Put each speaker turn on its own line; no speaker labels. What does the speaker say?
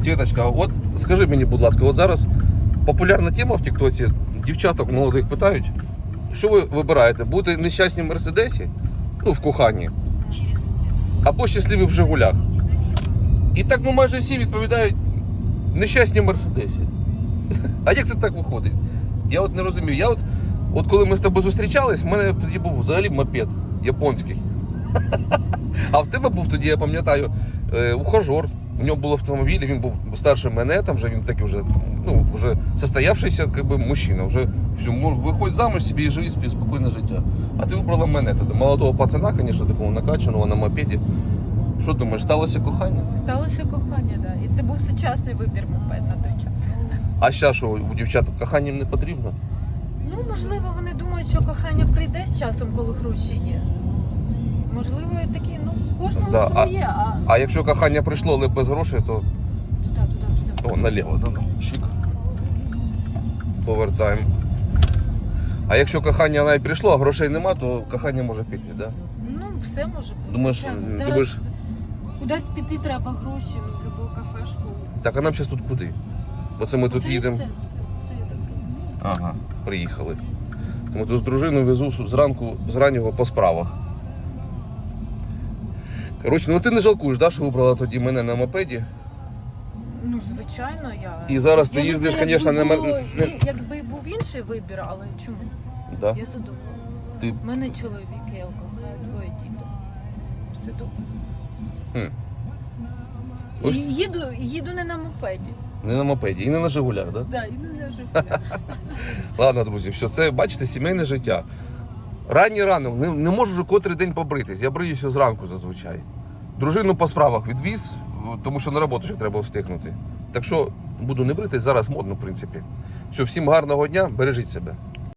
Світочка, от скажи мені, будь ласка, от зараз популярна тема в Тіктоці, дівчаток молодих питають, що ви вибираєте? Бути нещасним в Мерседесі, ну, в коханні, або щасливі в Жигулях. І так ну, майже всі відповідають нещасні в Мерседесі. А як це так виходить? Я от не розумію. Я от, от коли ми з тобою зустрічались, в мене тоді був взагалі мопед японський. А в тебе був тоді, я пам'ятаю, е, ухажор. У нього був автомобіль, він був старше мене, там вже він такий вже, ну, вже состоявшийся как би, мужчина. Вже все, виходь замуж собі і живи спокійне життя. А ти вибрала мене тоді. Молодого пацана, звісно, такого накачаного на мопеді. Що думаєш, сталося кохання?
Сталося кохання, да. І це був сучасний вибір мопед на той час.
А ще що у дівчат кохання не потрібно?
Ну, можливо, вони думають, що кохання прийде з часом, коли гроші є. Можливо, і такі, ну, кожному
Да, а-
своє, а,
А якщо кохання прийшло, але без грошей, то
туди, туди, туди.
О, наліво, да, да. Чик. Повертаємо. А якщо кохання навіть прийшло, а грошей нема, то кохання може піти, да?
Ну, все може бути.
Думаєш,
звичайно. Зараз
думаєш-
Кудись піти треба гроші, ну, в будь-яку кафешку.
Так, а нам зараз тут куди? Оце ми тут
це і
їдемо.
все, все. Це я так розумію.
Ага, приїхали. Це Ми тут з дружиною везу зранку, з раннього по справах. Коротше, ну ти не жалкуєш, да, що вибрала тоді мене на мопеді?
Ну, звичайно, я.
І зараз ти
Я не
їздиш,
знаю,
звісно,
якби
мер- не-
і- Якби був інший вибір, але чому?
Да?
Я задоволена.
Ти
У мене чоловік, я його кохаю, двоє діток. Все добре.
Хм.
І їду, їду не на мопеді.
не на мопеді і не на Жигулях, да?
Да, і не на Жигулях.
Ладно, друзі, все це, бачите, сімейне життя. Ранні рано, не, не можу вже котрий день побритись. Я бриюся зранку зазвичай. Дружину по справах відвіз, тому що на роботу ще треба встигнути. Так що буду не бритись, зараз модно, в принципі. Все, всім гарного дня, бережіть себе.